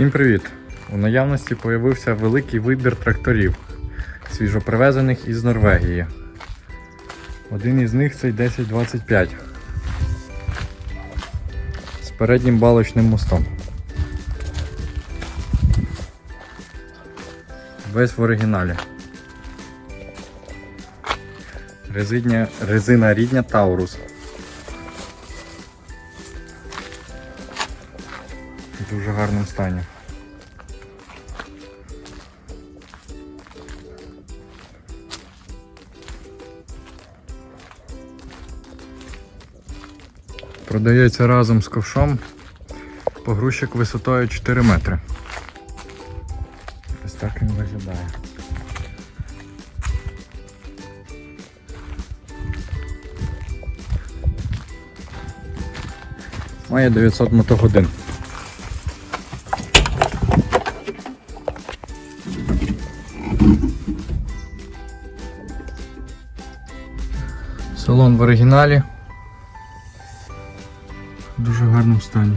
Всім привіт! У наявності появився великий вибір тракторів, свіжопривезених із Норвегії. Один із них цей 1025 з переднім балочним мостом. Весь в оригіналі. Резидня, резина рідня Таурус. Дуже гарному стані. Продається разом з ковшом погрузчик висотою 4 метри. Ось так він виглядає. Має 900 мотогодин. Салон в оригіналі. В дуже гарному стані.